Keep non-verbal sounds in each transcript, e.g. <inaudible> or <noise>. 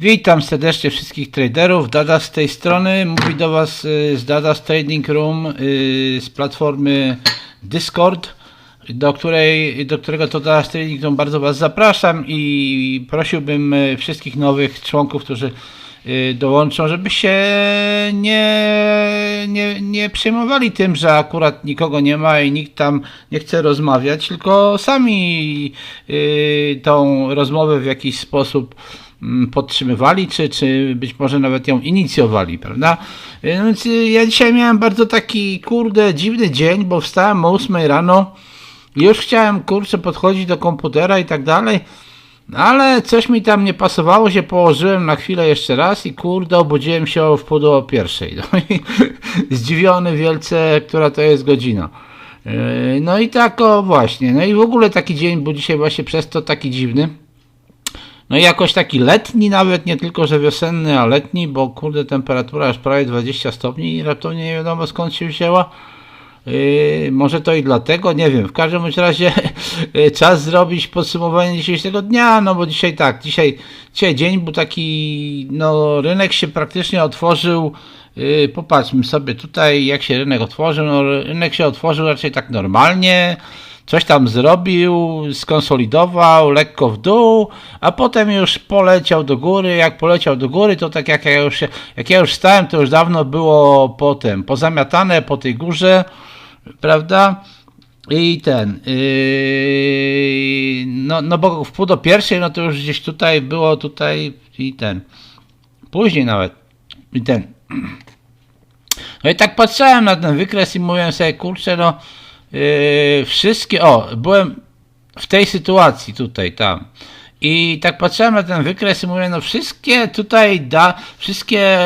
Witam serdecznie wszystkich traderów. Dada z tej strony. Mówi do Was y, z Dada's Trading Room y, z platformy Discord, do, której, do którego to Dada's Trading Room bardzo Was zapraszam i prosiłbym y, wszystkich nowych członków, którzy dołączą, żeby się nie, nie, nie przejmowali tym, że akurat nikogo nie ma i nikt tam nie chce rozmawiać, tylko sami tą rozmowę w jakiś sposób podtrzymywali, czy, czy być może nawet ją inicjowali, prawda? Y, no Więc y, ja dzisiaj miałem bardzo taki, kurde, dziwny dzień, bo wstałem o 8 rano już chciałem, kurczę, podchodzić do komputera i tak dalej, ale coś mi tam nie pasowało, się położyłem na chwilę jeszcze raz i kurde, obudziłem się o wpół do pierwszej. <laughs> No i zdziwiony wielce, która to jest godzina. Yy, No i tak o właśnie, no i w ogóle taki dzień był dzisiaj właśnie przez to taki dziwny. No i jakoś taki letni nawet, nie tylko że wiosenny, a letni, bo kurde temperatura już prawie 20 stopni i raptownie nie wiadomo skąd się wzięła. Yy, może to i dlatego, nie wiem. W każdym razie <laughs> yy, czas zrobić podsumowanie dzisiejszego dnia, no bo dzisiaj tak, dzisiaj, dzisiaj dzień był taki, no rynek się praktycznie otworzył. Yy, popatrzmy sobie tutaj, jak się rynek otworzył. No, rynek się otworzył raczej tak normalnie. Coś tam zrobił, skonsolidował, lekko w dół, a potem już poleciał do góry. Jak poleciał do góry, to tak jak ja już, jak ja już stałem, to już dawno było potem pozamiatane po tej górze, prawda? I ten, yy, no, no bo w pół do pierwszej, no to już gdzieś tutaj było, tutaj i ten, później nawet, i ten. No i tak patrzyłem na ten wykres i mówiłem sobie, kurczę, no yy, wszystkie, o, byłem w tej sytuacji tutaj, tam. I tak patrzyłem na ten wykres i mówię, no wszystkie tutaj da, wszystkie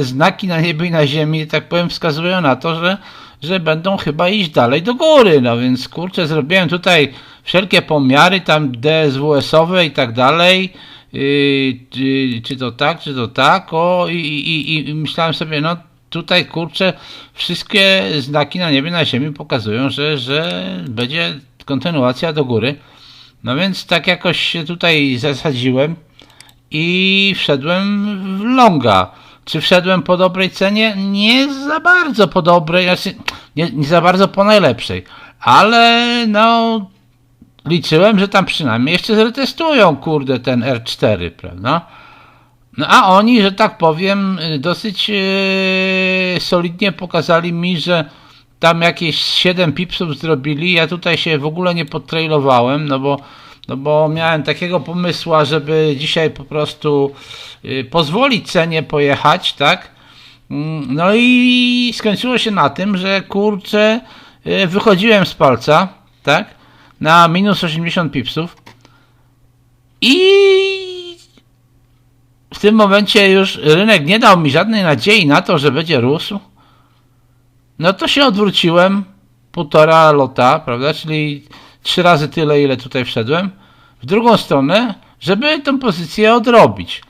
znaki na niebie i na ziemi, tak powiem, wskazują na to, że, że będą chyba iść dalej do góry. No więc kurczę, zrobiłem tutaj wszelkie pomiary, tam DSWS-owe i tak dalej. Yy, czy, czy to tak, czy to tak, o i, i, i myślałem sobie, no tutaj kurczę, wszystkie znaki na niebie, na ziemi pokazują, że, że będzie kontynuacja do góry. No więc tak jakoś się tutaj zasadziłem i wszedłem w longa. Czy wszedłem po dobrej cenie? Nie za bardzo po dobrej, znaczy nie, nie za bardzo po najlepszej, ale no liczyłem, że tam przynajmniej jeszcze zretestują, kurde, ten R4, prawda? No a oni, że tak powiem, dosyć yy, solidnie pokazali mi, że tam jakieś 7 pipsów zrobili. Ja tutaj się w ogóle nie podtrailowałem, no bo, no bo miałem takiego pomysłu, żeby dzisiaj po prostu yy, pozwolić cenie pojechać, tak? Mm, No i skończyło się na tym, że kurczę, yy, wychodziłem z palca, tak? Na minus 80 pipsów. I tym momencie już rynek nie dał mi żadnej nadziei na to, że będzie rósł. No to się odwróciłem, półtora lota, prawda, czyli trzy razy tyle, ile tutaj wszedłem, w drugą stronę, żeby tę pozycję odrobić.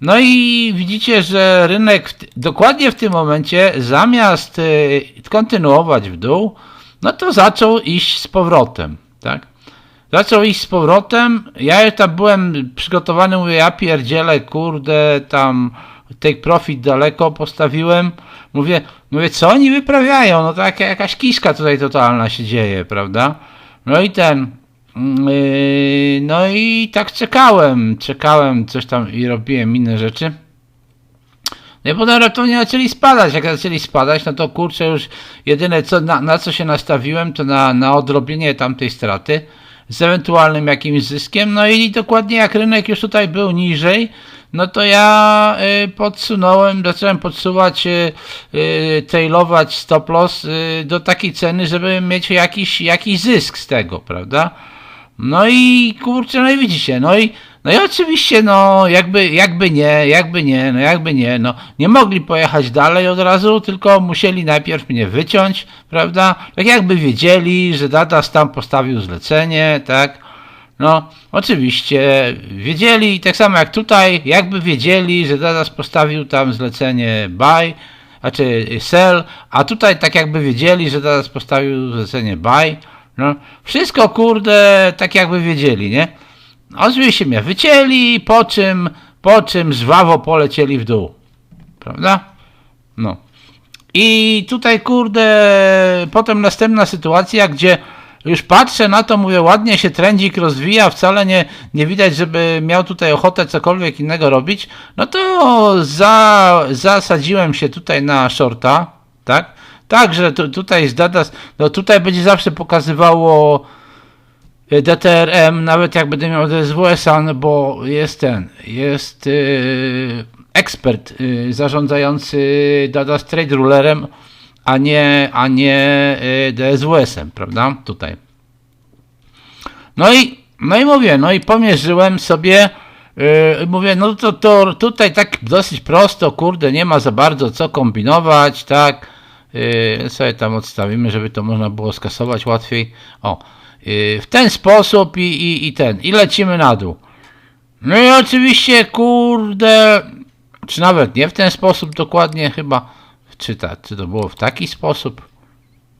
No i widzicie, że rynek w, dokładnie w tym momencie, zamiast y, kontynuować w dół, no to zaczął iść z powrotem, tak? Zaczął iść z powrotem. Ja już tam byłem przygotowany, mówię, ja pierdzielę, kurde, tam take profit daleko postawiłem. Mówię, mówię, co oni wyprawiają? No to jaka, jakaś kiszka tutaj totalna się dzieje, prawda? No i ten, yy, no i tak czekałem, czekałem, coś tam i robiłem inne rzeczy. No i potem raptownie zaczęli spadać. Jak zaczęli spadać, no to kurczę już jedyne co, na, na co się nastawiłem, to na, na odrobienie tamtej straty z ewentualnym jakimś zyskiem. No i dokładnie jak rynek już tutaj był niżej, no to ja y, podsunąłem, zacząłem podsuwać, y, y, tailować stop loss do takiej ceny, żeby mieć jakiś, jakiś zysk z tego, prawda? No i kurczę, no i widzicie, no i, no i oczywiście, no jakby, jakby nie, jakby nie, no jakby nie, no nie mogli pojechać dalej od razu, tylko musieli najpierw mnie wyciąć, prawda? Tak jakby wiedzieli, że Dadas tam postawił zlecenie, tak? No, oczywiście wiedzieli, tak samo jak tutaj, jakby wiedzieli, że Dadas postawił tam zlecenie buy, znaczy sell, a tutaj tak jakby wiedzieli, że Dadas postawił zlecenie buy, no, wszystko kurde, tak jakby wiedzieli, nie? Oczywiście mnie wycięli, po czym, po czym żwawo polecieli w dół. Prawda? No. I tutaj, kurde, potem następna sytuacja, gdzie już patrzę na to, mówię, ładnie się trendzik rozwija, wcale nie, nie widać, żeby miał tutaj ochotę cokolwiek innego robić, no to za, zasadziłem się tutaj na shorta, tak? Także tu, tutaj z Dadas, no tutaj będzie zawsze pokazywało DTRM, nawet jak będę miał DSWS-a, bo jest ten, jest yy, ekspert yy, zarządzający Dadas Trade Rulerem, a nie, a nie yy, DSWS-em, prawda? Tutaj. No i, no i mówię, no i pomierzyłem sobie, yy, mówię, no to, to tutaj tak dosyć prosto, kurde, nie ma za bardzo co kombinować, tak, yy, sobie tam odstawimy, żeby to można było skasować łatwiej, o, w ten sposób i, i, i ten, i lecimy na dół. No i oczywiście, kurde, czy nawet nie w ten sposób dokładnie chyba, czy, ta, czy to było w taki sposób?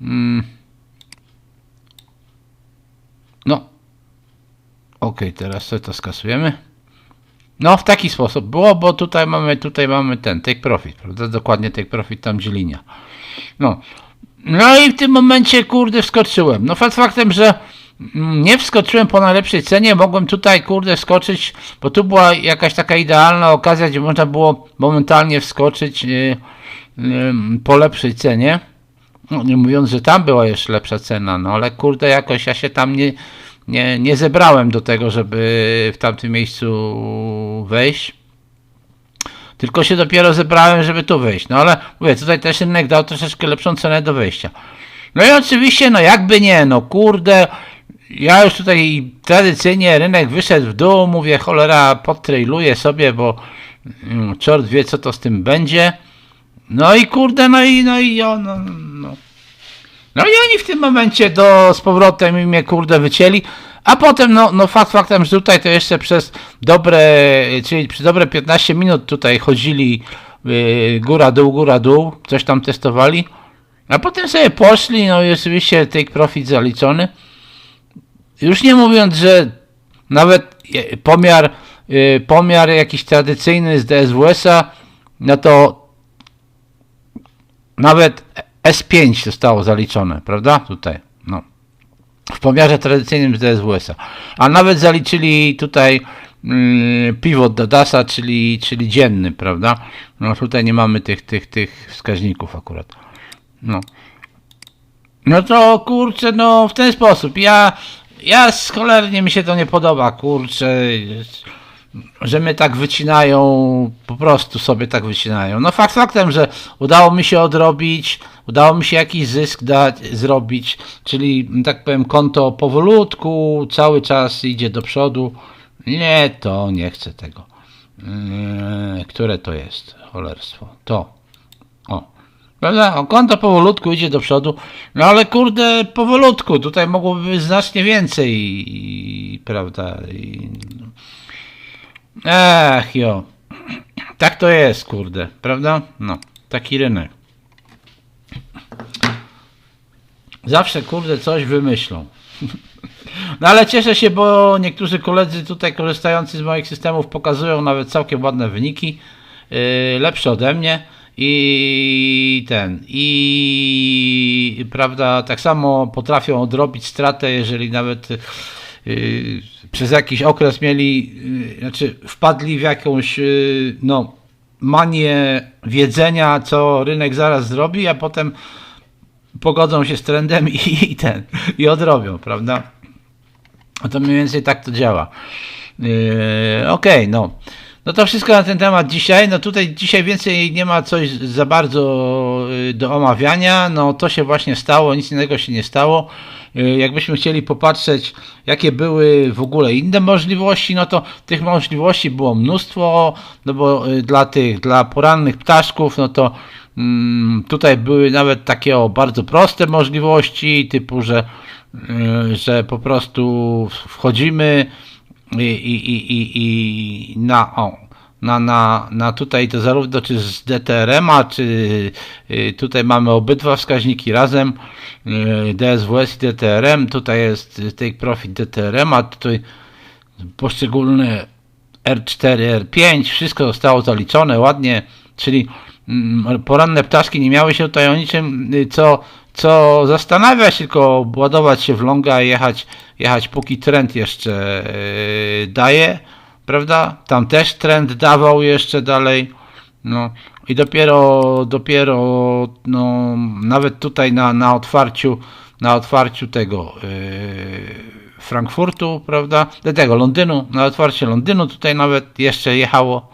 Mm. No, ok, teraz sobie to skasujemy. No, w taki sposób było, bo tutaj mamy, tutaj mamy ten take profit, prawda? Dokładnie take profit, tam gdzie linia. No. No i w tym momencie, kurde, wskoczyłem. No, fakt faktem, że nie wskoczyłem po najlepszej cenie, mogłem tutaj, kurde, wskoczyć, bo tu była jakaś taka idealna okazja, gdzie można było momentalnie wskoczyć yy, yy, po lepszej cenie. No, nie mówiąc, że tam była jeszcze lepsza cena, no ale kurde, jakoś ja się tam nie, nie, nie zebrałem do tego, żeby w tamtym miejscu wejść. Tylko się dopiero zebrałem, żeby tu wejść. No ale mówię, tutaj też rynek dał troszeczkę lepszą cenę do wejścia. No i oczywiście, no jakby nie, no kurde, ja już tutaj tradycyjnie rynek wyszedł w dół, mówię, cholera, podtrailuję sobie, bo mm, czort wie, co to z tym będzie. No i kurde, no i, no i, no, no, no. No i oni w tym momencie do, z powrotem mnie kurde wycięli, a potem no, no fakt faktem, że tutaj to jeszcze przez dobre, czyli przez dobre 15 minut tutaj chodzili yy, góra dół, góra dół, coś tam testowali, a potem sobie poszli, no i oczywiście take profit zaliczony. Już nie mówiąc, że nawet pomiar, yy, pomiar jakiś tradycyjny z DSWS-a, no to nawet S5 zostało zaliczone, prawda? Tutaj, no. W pomiarze tradycyjnym z DSWS-a. A nawet zaliczyli tutaj mm, pivot do DAS-a, czyli, czyli dzienny, prawda? No tutaj nie mamy tych, tych, tych wskaźników akurat. No. No to kurczę, no w ten sposób. Ja, ja cholernie mi się to nie podoba, kurczę że mnie tak wycinają, po prostu sobie tak wycinają. No fakt faktem, że udało mi się odrobić, udało mi się jakiś zysk dać, zrobić, czyli tak powiem konto powolutku, cały czas idzie do przodu. Nie, to nie chcę tego. Yy, które to jest? Cholerstwo. To. Prawda? O, konto powolutku idzie do przodu. No ale kurde, powolutku. Tutaj mogłoby być znacznie więcej. I, prawda? I. Ech, jo. Tak to jest, kurde, prawda? No, taki rynek. Zawsze, kurde, coś wymyślą. <laughs> No ale cieszę się, bo niektórzy koledzy tutaj korzystający z moich systemów pokazują nawet całkiem ładne wyniki, yy, lepsze ode mnie i ten i prawda, tak samo potrafią odrobić stratę, jeżeli nawet yy, przez jakiś okres mieli, yy, znaczy wpadli w jakąś yy, no, manię wiedzenia, co rynek zaraz zrobi, a potem pogodzą się z trendem i, i ten, i odrobią, prawda? No to mniej więcej tak to działa. Yy, Okej, okay, no. No to wszystko na ten temat dzisiaj. No tutaj dzisiaj więcej nie ma coś za bardzo yy, do omawiania. No to się właśnie stało, nic innego się nie stało. Yy, jakbyśmy chcieli popatrzeć, jakie były w ogóle inne możliwości, no to tych możliwości było mnóstwo, no bo yy, dla tych, dla porannych ptaszków, no to mm, tutaj były nawet takie o, bardzo proste możliwości, typu, że, że po prostu wchodzimy i, i, i, i na, o, na, na, na tutaj to zarówno czy z DTRM-a, czy y, tutaj mamy obydwa wskaźniki razem, y, DSWS i DTRM, tutaj jest take profit DTRM, a tutaj poszczególne R4, R5, wszystko zostało zaliczone ładnie, czyli mm, poranne ptaszki nie miały się tutaj o niczym, y, co, co zastanawiać, tylko ładować się w longa i jechać, jechać póki trend jeszcze yy, daje, prawda? Tam też trend dawał jeszcze dalej, no i dopiero, dopiero, no nawet tutaj na, na otwarciu, na otwarciu tego yy, Frankfurtu, prawda? Do tego Londynu, na otwarcie Londynu tutaj nawet jeszcze jechało,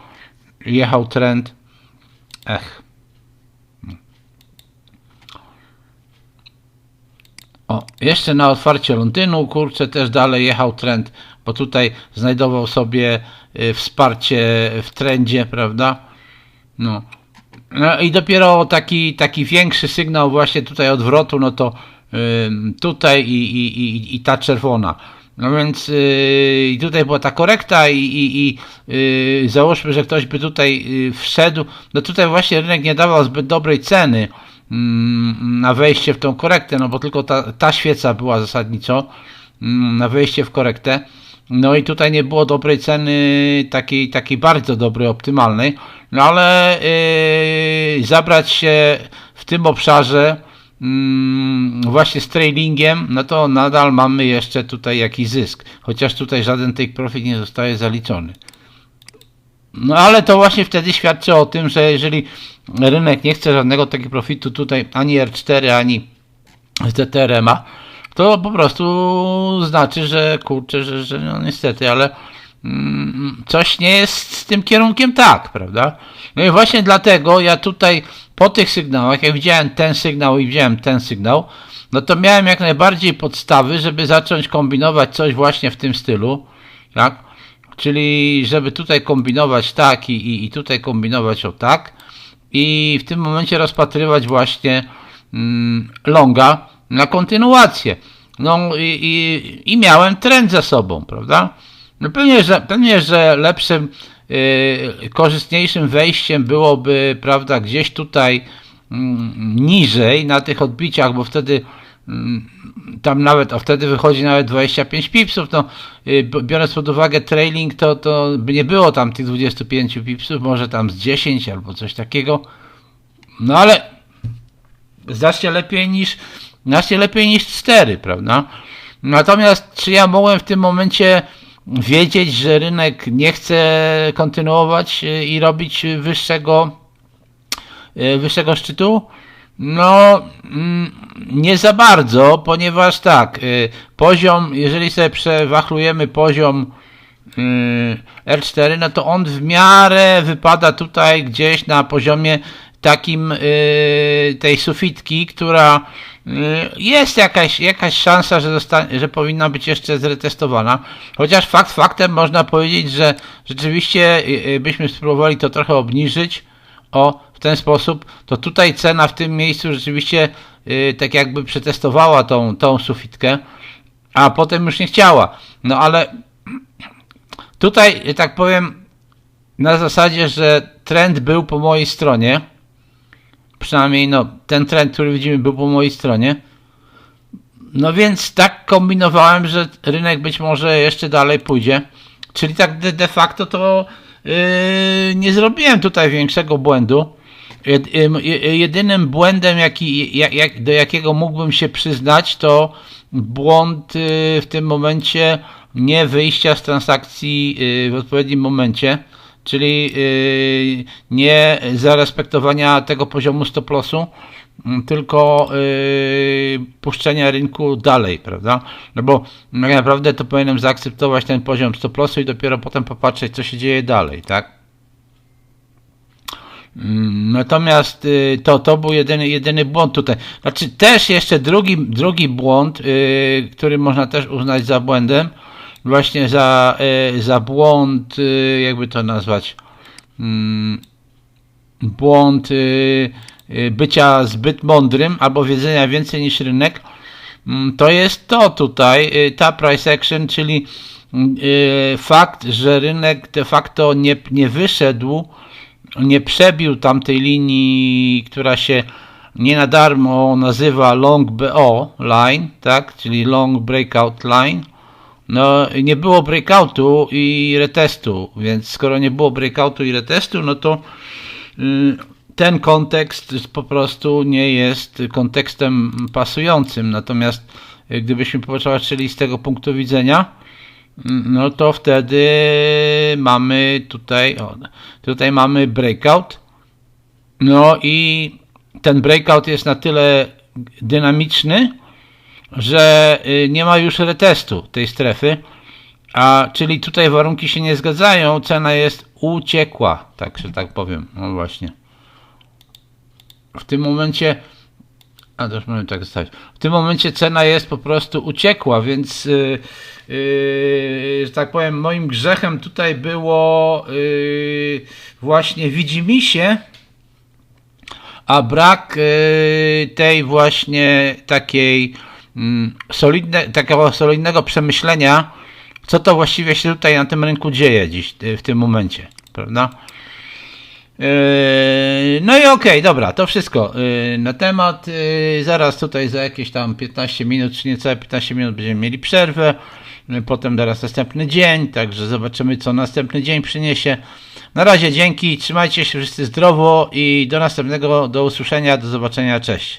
jechał trend. Ech. O, jeszcze na otwarcie Londynu, kurczę, też dalej jechał trend, bo tutaj znajdował sobie y, wsparcie w trendzie, prawda? No. no i dopiero taki, taki większy sygnał właśnie tutaj odwrotu, no to tutaj i, i, i, i ta czerwona. No więc yy, tutaj była ta korekta i, i, i yy, załóżmy, że ktoś by tutaj yy, wszedł, no tutaj właśnie rynek nie dawał zbyt dobrej ceny na wejście w tą korektę, no bo tylko ta, ta świeca była zasadniczo yy, na wejście w korektę. No i tutaj nie było dobrej ceny, takiej, takiej bardzo dobrej, optymalnej, no ale yy, zabrać się w tym obszarze Mm, właśnie z trailingiem, no to nadal mamy jeszcze tutaj jakiś zysk, chociaż tutaj żaden take profit nie zostaje zaliczony. No ale to właśnie wtedy świadczy o tym, że jeżeli rynek nie chce żadnego takiego profitu tutaj ani R4, ani z ma, to po prostu znaczy, że kurczę, że, że no niestety, ale mm, coś nie jest z tym kierunkiem tak, prawda? No i właśnie dlatego ja tutaj po tych sygnałach, jak widziałem ten sygnał i widziałem ten sygnał, no to miałem jak najbardziej podstawy, żeby zacząć kombinować coś właśnie w tym stylu, tak? Czyli żeby tutaj kombinować tak i, i, tutaj kombinować o tak i w tym momencie rozpatrywać właśnie mm, longa na kontynuację. No i, i, i miałem trend za sobą, prawda? No pewnie, że, pewnie, że lepszym Y, korzystniejszym wejściem byłoby, prawda, gdzieś tutaj mm, niżej na tych odbiciach, bo wtedy tam nawet, a wtedy wychodzi nawet 25 pipsów, no y, biorąc pod uwagę trailing, to, to by nie było tam tych 25 pipsów, może tam z 10 albo coś takiego, no ale znacznie lepiej niż znacznie lepiej niż 4, prawda? Natomiast czy ja mogłem w tym momencie wiedzieć, że rynek nie chce kontynuować e, i robić wyższego, e, wyższego szczytu? No, mm, nie za bardzo, ponieważ tak, e, poziom, jeżeli sobie przewachlujemy poziom R4, no to on w miarę wypada tutaj gdzieś na poziomie takim tej sufitki, która Y, jest jakaś, jakaś szansa, że, zostanie, że powinna być jeszcze zretestowana. Chociaż fakt faktem można powiedzieć, że rzeczywiście y, y, byśmy spróbowali to trochę obniżyć o ten sposób, to tutaj cena w tym miejscu rzeczywiście tak jakby przetestowała tą, tą sufitkę, a potem już nie chciała. No ale tutaj, tak powiem, na zasadzie, że trend był po mojej stronie, przynajmniej no, ten trend, który widzimy był po mojej stronie. No więc tak kombinowałem, że rynek być może jeszcze dalej pójdzie. Czyli tak de, de facto to yy, nie zrobiłem tutaj większego błędu. Jedynym błędem, jaki, jak, do jakiego mógłbym się przyznać, to błąd yy, w tym momencie nie wyjścia z transakcji yy, w odpowiednim momencie czyli y, nie zarespektowania tego poziomu stop lossu, mm, tylko y, puszczenia rynku dalej, prawda? No bo tak naprawdę to powinienem zaakceptować ten poziom stop lossu i dopiero potem popatrzeć, co się dzieje dalej, tak? Natomiast y, to, to był jedyny, jedyny błąd tutaj. Znaczy też jeszcze drugi, drugi błąd, który można też uznać za błędem, właśnie za, e, za błąd, jakby to nazwać, mm, błąd bycia zbyt mądrym albo wiedzenia więcej niż rynek, mm, to jest to tutaj, ta price action, czyli fakt, że rynek de facto nie, nie wyszedł, nie przebił tamtej linii, która się nie na darmo nazywa long BO line, tak, czyli long breakout line, no nie było breakoutu i retestu, więc skoro nie było breakoutu i retestu, no to y, ten kontekst po prostu nie jest kontekstem pasującym. Natomiast y, gdybyśmy popatrzyli z tego punktu widzenia, no to wtedy mamy tutaj, o, tutaj mamy breakout. No i ten breakout jest na tyle dynamiczny, że y, nie ma już retestu tej strefy, a czyli tutaj warunki się nie zgadzają, cena jest uciekła, tak że tak powiem. No właśnie. W tym momencie a też możemy tak zostawić. W tym momencie cena jest po prostu uciekła, więc yy, yy, że tak powiem, moim grzechem tutaj było yy, właśnie widzimisię, a brak yy, tej właśnie takiej mm, solidne, takiego solidnego przemyślenia, co to właściwie się tutaj na tym rynku dzieje dziś, yy, w tym momencie, prawda? Yy, No i okej, dobra, to wszystko yy, na temat. Yy, Zaraz tutaj za jakieś tam 15 minut, czy niecałe 15 minut będziemy mieli przerwę. Potem teraz następny dzień, także zobaczymy, co następny dzień przyniesie. Na razie dzięki, trzymajcie się wszyscy zdrowo i do następnego, do usłyszenia, do zobaczenia, cześć.